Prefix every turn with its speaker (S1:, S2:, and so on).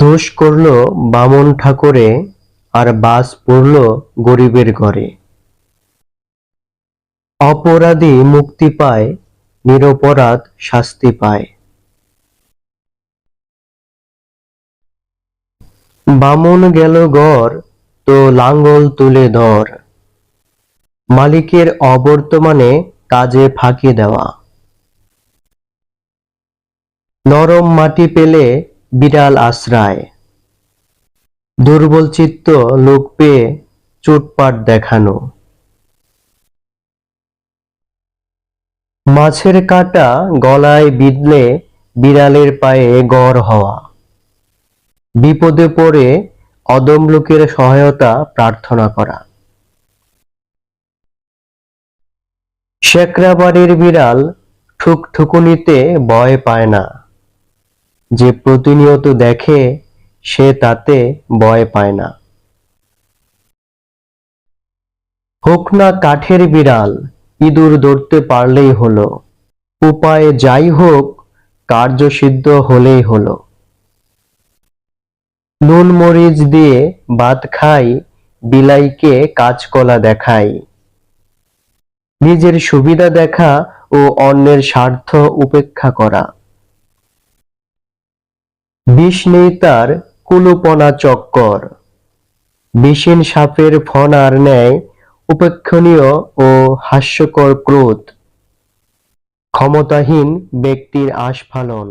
S1: দোষ করল বামন ঠাকুরে আর বাস পড়ল গরিবের ঘরে। অপরাধী মুক্তি পায়, নিরপরাধ শাস্তি পায়। বামন গেল ঘর তো লাঙ্গল তুলে ধর। মালিকের অবর্তমানে কাজে ফাঁকি দেওয়া। নরম মাটি পেলে বিড়াল আশ্রয়। দুর্বল চিত্ত লোক পেয়ে চোটপাট দেখানো। মাছের কাঁটা গলায় বিঁধলে বিড়ালের পায়ে গড় হওয়া। বিপদে পড়ে অদম লোকের সহায়তা প্রার্থনা করা। শেকরাবাড়ির বিড়াল ঠুকঠুকুনিতে ভয় পায় না। যে প্রতিনিয়ত দেখে, সে তাতে ভয় পায় না। হোক না কাঠের বিড়াল, ইঁদুর ধরতে পারলেই হলো। উপায়ে যাই হোক কার্যসিদ্ধ হলেই হলো। নুন মরিচ দিয়ে ভাত খাই, বিলাইকে কাজকলা দেখাই। নিজের সুবিধা দেখা ও অন্যের স্বার্থ উপেক্ষা করা। বিষ নেই তার কুলুপনা চক্কর। বিষীন সাপের ফনার ন্যায়, উপেক্ষণীয় ও হাস্যকর ক্রোধ। ক্ষমতাহীন ব্যক্তির আস্ফালন।